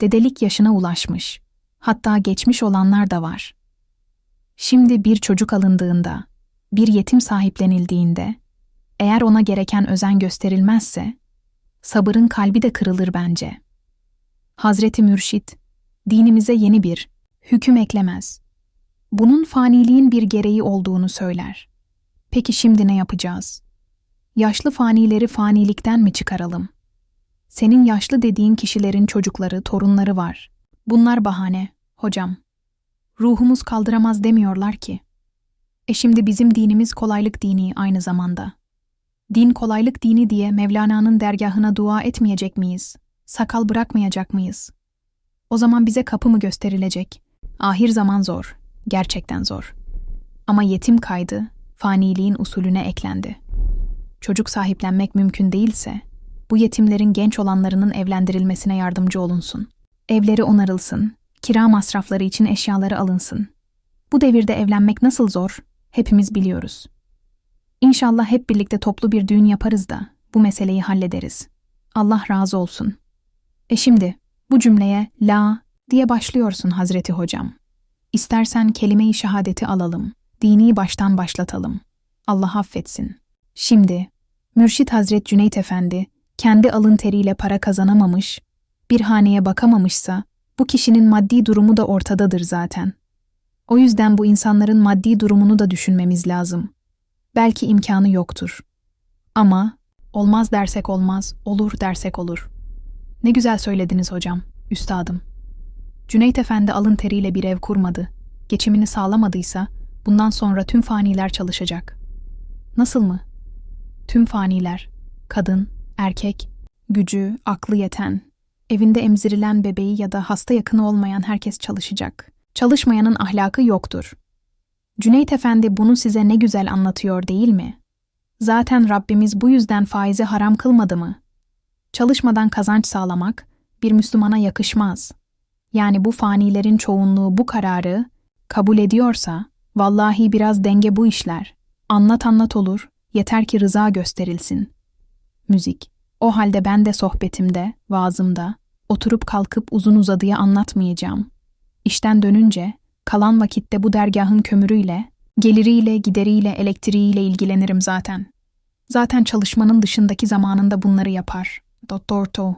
dedelik yaşına ulaşmış. Hatta geçmiş olanlar da var. Şimdi bir çocuk alındığında, bir yetim sahiplenildiğinde, eğer ona gereken özen gösterilmezse, sabırın kalbi de kırılır bence. Hazreti Mürşit, dinimize yeni bir hüküm eklemez. Bunun faniliğin bir gereği olduğunu söyler. Peki şimdi ne yapacağız? Yaşlı fanileri fanilikten mi çıkaralım? Senin yaşlı dediğin kişilerin çocukları, torunları var. Bunlar bahane, hocam. Ruhumuz kaldıramaz demiyorlar ki. E şimdi bizim dinimiz kolaylık dini aynı zamanda. Din kolaylık dini diye Mevlana'nın dergahına dua etmeyecek miyiz? Sakal bırakmayacak mıyız? O zaman bize kapı mı gösterilecek? Ahir zaman zor, gerçekten zor. Ama yetim kaydı, faniliğin usulüne eklendi. Çocuk sahiplenmek mümkün değilse, bu yetimlerin genç olanlarının evlendirilmesine yardımcı olunsun. Evleri onarılsın, kira masrafları için eşyaları alınsın. Bu devirde evlenmek nasıl zor, hepimiz biliyoruz. İnşallah hep birlikte toplu bir düğün yaparız da bu meseleyi hallederiz. Allah razı olsun. E şimdi bu cümleye la diye başlıyorsun Hazreti Hocam. İstersen kelime-i şehadeti alalım, dini baştan başlatalım. Allah affetsin. Şimdi Mürşit Hazret Cüneyt Efendi kendi alın teriyle para kazanamamış, bir haneye bakamamışsa bu kişinin maddi durumu da ortadadır zaten. O yüzden bu insanların maddi durumunu da düşünmemiz lazım. Belki imkanı yoktur. Ama olmaz dersek olmaz, olur dersek olur. Ne güzel söylediniz hocam, üstadım. Cüneyt Efendi alın teriyle bir ev kurmadı. Geçimini sağlamadıysa bundan sonra tüm faniler çalışacak. Nasıl mı? Tüm faniler, kadın, erkek, gücü, aklı yeten, evinde emzirilen bebeği ya da hasta yakını olmayan herkes çalışacak. Çalışmayanın ahlakı yoktur. Cüneyt Efendi bunu size ne güzel anlatıyor değil mi? Zaten Rabbimiz bu yüzden faizi haram kılmadı mı? Çalışmadan kazanç sağlamak bir Müslümana yakışmaz. Yani bu fanilerin çoğunluğu bu kararı kabul ediyorsa, vallahi biraz denge bu işler. Anlat anlat olur, yeter ki rıza gösterilsin. Müzik. O halde ben de sohbetimde, vaazımda, oturup kalkıp uzun uzadıya anlatmayacağım. İşten dönünce, kalan vakitte bu dergahın kömürüyle, geliriyle, gideriyle, elektriğiyle ilgilenirim zaten. Zaten çalışmanın dışındaki zamanında bunları yapar. Doktor To.